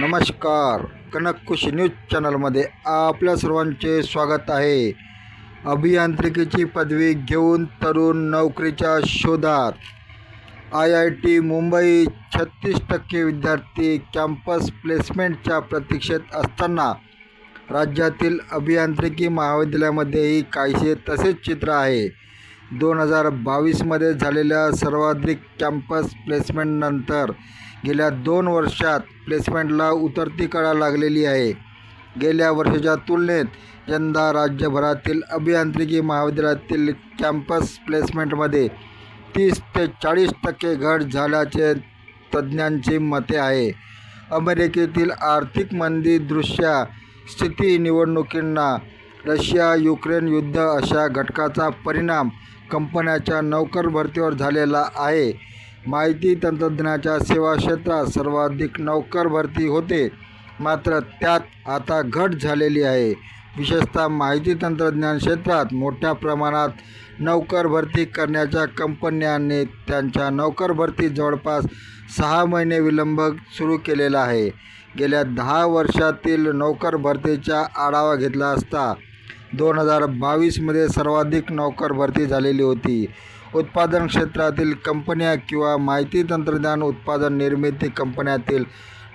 नमस्कार. कनक न्यूज चॅनलमध्ये आपल्या सर्वांचे स्वागत आहे. अभियांत्रिकीची पदवी घेऊन तरुण नोकरीच्या शोधात. आय आय टी मुंबई छत्तीस टक्के विद्यार्थी कॅम्पस प्लेसमेंटच्या प्रतीक्षेत असताना राज्यातील अभियांत्रिकी महाविद्यालयामध्येही काहीसे तसेच चित्र आहे. दोन हजार बावीसमध्ये झालेल्या सर्वाधिक कॅम्पस प्लेसमेंटनंतर गेल्या दोन वर्षात प्लेसमेंटला उतरती कळा लागलेली आहे. गेल्या वर्षाच्या तुलनेत यंदा राज्यभरातील अभियांत्रिकी महाविद्यालयातील कॅम्पस प्लेसमेंटमध्ये तीस ते चाळीस टक्के घट झाल्याचे तज्ज्ञांची मते आहे. अमेरिकेतील आर्थिक मंदी दृश्या स्थिती निवडणुकींना रशिया युक्रेन युद्ध अशा घटकाचा परिणाम कंपन्याच्या नोकर भरतीवर झालेला आहे. माहिती तंत्रज्ञानाच्या सेवा क्षेत्रात सर्वाधिक नोकर भरती होते. मात्र त्यात आता घट झालेली आहे. विशेषतः माहिती तंत्रज्ञान क्षेत्रात मोठ्या प्रमाणात नोकर भरती करण्याच्या कंपन्यांनी त्यांच्या नोकर भरती जवळपास सहा महिने विलंब सुरू केलेला आहे. गेल्या दहा वर्षातील नोकर भरतीचा आढावा घेतला असता दोन हजार बावीसमध्ये सर्वाधिक नोकर भरती झालेली होती. उत्पादन क्षेत्रातील कंपन्या किंवा माहिती तंत्रज्ञान उत्पादन निर्मिती कंपन्यातील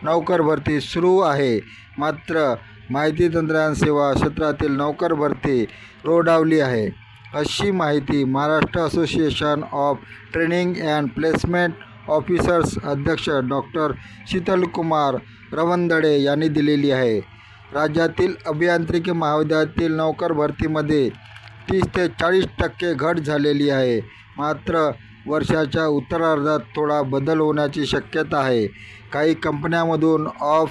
नोकर भरती सुरू आहे. मात्र माहिती तंत्रज्ञान सेवा क्षेत्रातील नोकर भरती रोडावली आहे. अशी माहिती Maharashtra association of training and placement officers अध्यक्ष डॉक्टर शीतलकुमार रवंदडे यांनी दिलेली आहे. राज्यातील अभियांत्रिकी महाविद्यालयातील नोकर भरतीमध्ये तीस ते चाळीस टक्के घट झालेली आहे. मात्र वर्षाच्या उत्तरार्धात थोडा बदल होण्याची शक्यता आहे. काही कंपन्यामधून ऑफ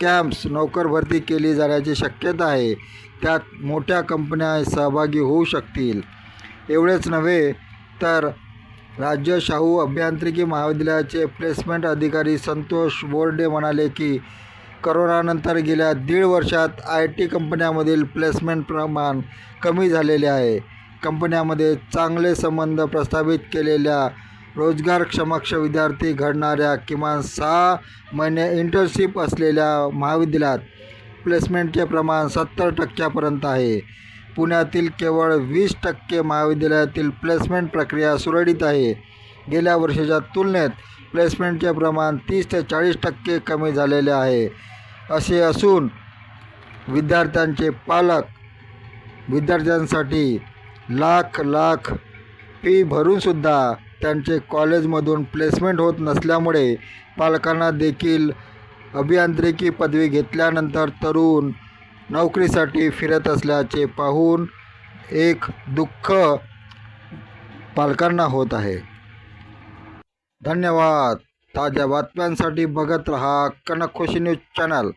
कॅम्प्स नोकर भरती केली जाण्याची शक्यता आहे. त्यात मोठ्या कंपन्या सहभागी होऊ शकतील. एवढेच नव्हे तर राज्य शाहू अभियांत्रिकी महाविद्यालयाचे प्लेसमेंट अधिकारी संतोष बोर्डे म्हणाले की करोनानंतर गेल्या दीड वर्षात आय टी कंपन्यामधील प्लेसमेंट प्रमाण कमी झालेले आहे. कंपन्यामध्ये चांगले संबंध प्रस्थापित केलेल्या रोजगारक्षमक्ष विद्यार्थी घडणाऱ्या किमान सहा महिने इंटर्नशिप असलेल्या महाविद्यालयात प्लेसमेंटचे प्रमाण सत्तर टक्क्यापर्यंत आहे. पुण्यातील केवळ वीस टक्के महाविद्यालयातील प्लेसमेंट प्रक्रिया सुरळीत आहे. गेल्या वर्षाच्या तुलनेत प्लेसमेंटचे प्रमाण तीस ते चाळीस टक्के कमी झालेले आहे. असे असून विद्यार्थ्यांचे पालक विद्यार्थ्यांसाठी लाख लाख फी भरूनसुद्धा त्यांचे कॉलेजमधून प्लेसमेंट होत नसल्यामुळे पालकांना देखील अभियांत्रिकी पदवी घेतल्यानंतर तरुण नोकरीसाठी फिरत असल्याचे पाहून एक दुःख पालकांना होत आहे. धन्यवाद. ताज्या बातम्यांसाठी बघत रहा Kanak Khushi news channel.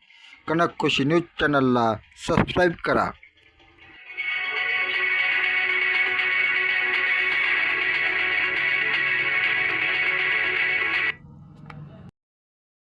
Kanak Khushi news चॅनलला सबस्क्राईब करा.